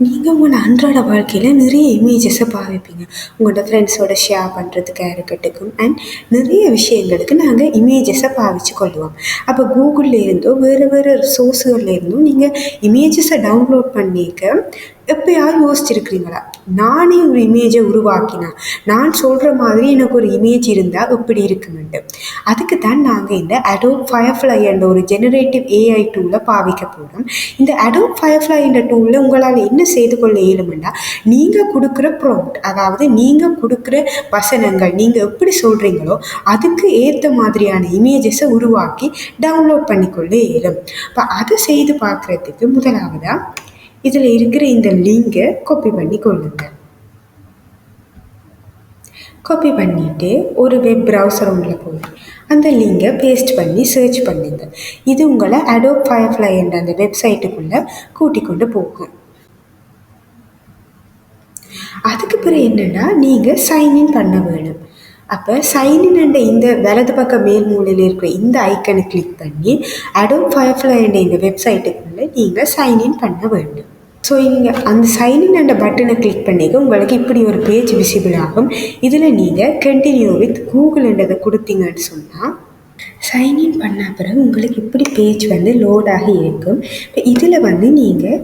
நீங்கள் உங்களோட அன்றாட வாழ்க்கையில் நிறைய இமேஜஸை பாவிப்பீங்க. உங்களோட ஃப்ரெண்ட்ஸோட ஷேர் பண்ணுறதுக்காக இருக்கட்டும் அண்ட் நிறைய விஷயங்களுக்கு நாங்கள் இமேஜஸை பாவிச்சு கொள்வோம் அப்போ கூகுளில் இருந்தோ வேறு வேறு சோர்ஸுகளில் இருந்தோ நீங்கள் இமேஜஸை டவுன்லோட் பண்ணிக்க எப்பயாவது யோசிச்சிருக்கிறீங்களா? நானே ஒரு இமேஜை உருவாக்கினா நான் சொல்கிற மாதிரி எனக்கு ஒரு இமேஜ் இருந்தால் எப்படி இருக்குமெண்டு அதுக்கு தான் நாங்கள் இந்த அடோப் ஃபயர்ஃப்ளை என்ற ஒரு ஜெனரேட்டிவ் ஏஐ டூலை பாவிக்க போகிறோம் இந்த அடோப் ஃபயர்ஃப்ளை என்ற டூலில் உங்களால் என்ன செய்து கொள்ள இயலுமெண்டா நீங்கள் கொடுக்குற ப்ராம்ப்ட் அதாவது நீங்கள் கொடுக்குற வசனங்கள் நீங்கள் எப்படி சொல்கிறீங்களோ அதுக்கு ஏற்ற மாதிரியான இமேஜஸை உருவாக்கி டவுன்லோட் பண்ணிக்கொள்ள இயலும். இப்போ அதை செய்து பார்க்குறதுக்கு முதலாவதாக இதில் இருக்கிற இந்த லிங்கை காப்பி பண்ணி கொள்ளுங்க. காப்பி பண்ணிவிட்டு ஒரு வெப் ப்ரௌசர் உள்ள போய் அந்த லிங்கை பேஸ்ட் பண்ணி சர்ச் பண்ணுங்க. இது உங்களை அடோப் ஃபயர்ஃப்ளை என்ற அந்த வெப்சைட்டுக்குள்ளே கூட்டிக் கொண்டு போகும். அதுக்கு பிறகு என்னென்னா நீங்கள் சைன்இன் பண்ண வேணும். அப்போ சைன்இன் என்ற இந்த வலது பக்க மேல் மூலையில் இருக்கிற இந்த ஐக்கனை கிளிக் பண்ணி அடோப் ஃபயர்ஃப்ளை என்ற இந்த வெப்சைட்டுக்குள்ளே நீங்கள் சைன்இன் பண்ண வேண்டும் ஸோ இங்கே அந்த சைன்இன் அந்த பட்டனை கிளிக் பண்ணிக்க உங்களுக்கு இப்படி ஒரு பேஜ் விசிபிள் ஆகும். இதில் நீங்கள் கண்டினியூ வித் கூகுள்ன்றதை கொடுத்தீங்கன்னு சொன்னால் சைன்இன் பண்ண பிறகு உங்களுக்கு இப்படி பேஜ் வந்து லோடாகி இருக்கும். இப்போ இதில் வந்து நீங்கள்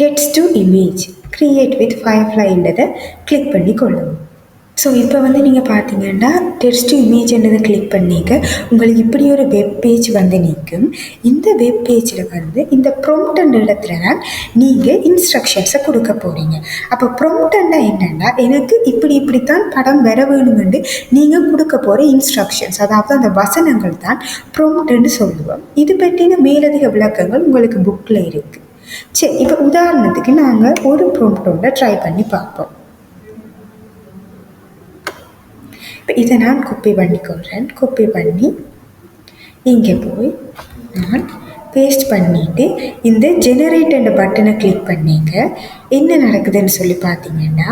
text to image create with ஃபயர்ஃப்ளைன்றதை click பண்ணி கொள்ளணும் ஸோ இப்போ வந்து நீங்கள் பார்த்தீங்கன்னா டெஸ்ட் இமேஜ்ன்றதை கிளிக் பண்ணிக்க உங்களுக்கு இப்படி ஒரு வெப் பேஜ் வந்து நிற்கும். இந்த வெப் பேஜில் வந்து இந்த ப்ரொம்ப்ட் இடத்துல தான் நீங்கள் இன்ஸ்ட்ரக்ஷன்ஸை கொடுக்க போகிறீங்க அப்போ ப்ரொம்ப்டன்னா என்னென்னா எனக்கு இப்படி இப்படித்தான் படம் வர வேணுமென்று நீங்கள் கொடுக்க போகிற இன்ஸ்ட்ரக்ஷன்ஸ் அதாவது அந்த வசனங்கள் தான் ப்ரொம்ப்ட்னு சொல்லுவோம். இது பற்றின மேலதிக விளக்கங்கள் உங்களுக்கு புக்கில் இருக்குது சரி இப்போ உதாரணத்துக்கு நாங்கள் ஒரு ப்ரொம்ப்டோட ட்ரை பண்ணி பார்ப்போம். இப்போ இதை நான் கொப்பி பண்ணிக்கொள்கிறேன் கொப்பி பண்ணி இங்கே போய் நான் பேஸ்ட் பண்ணிவிட்டு இந்த ஜெனரேட் என்ற பட்டனை கிளிக் பண்ணிங்க. என்ன நடக்குதுன்னு சொல்லி பார்த்தீங்கன்னா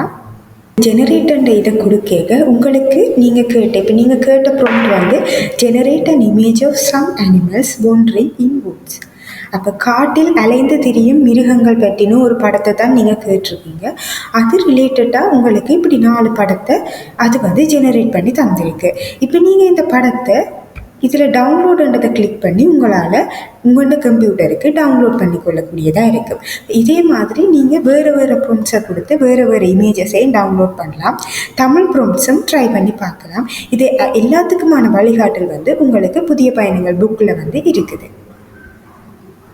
ஜெனரேட் என்ற இதை கொடுக்க உங்களுக்கு நீங்கள் கேட்ட இப்போ நீங்கள் கேட்ட ப்ராம்ப்ட் வந்து generate an image of some animals wandering in woods அப்போ காட்டில் அலைந்து திரியும் மிருகங்கள் பற்றின ஒரு படத்தை தான் நீங்கள் கேட்டிருக்கீங்க. அது ரிலேட்டடாக உங்களுக்கு இப்படி நாலு படத்தை அது வந்து ஜெனரேட் பண்ணி தந்திருக்கு. இப்போ நீங்கள் இந்த படத்தை இதில் டவுன்லோடுன்றதை கிளிக் பண்ணி உங்களால் உங்களோட கம்ப்யூட்டருக்கு டவுன்லோட் பண்ணி கொள்ளக்கூடியதாக இருக்கும் இதே மாதிரி நீங்கள் வேறு வேறு ப்ரொம்ஸை கொடுத்து வேறு வேறு இமேஜஸையும் டவுன்லோட் பண்ணலாம். தமிழ் ப்ரொம்ஸும் ட்ரை பண்ணி பார்க்கலாம். இது எல்லாத்துக்குமான வழிகாட்டல் வந்து உங்களுக்கு புதிய பயணங்கள் புக்கில் வந்து இருக்குது.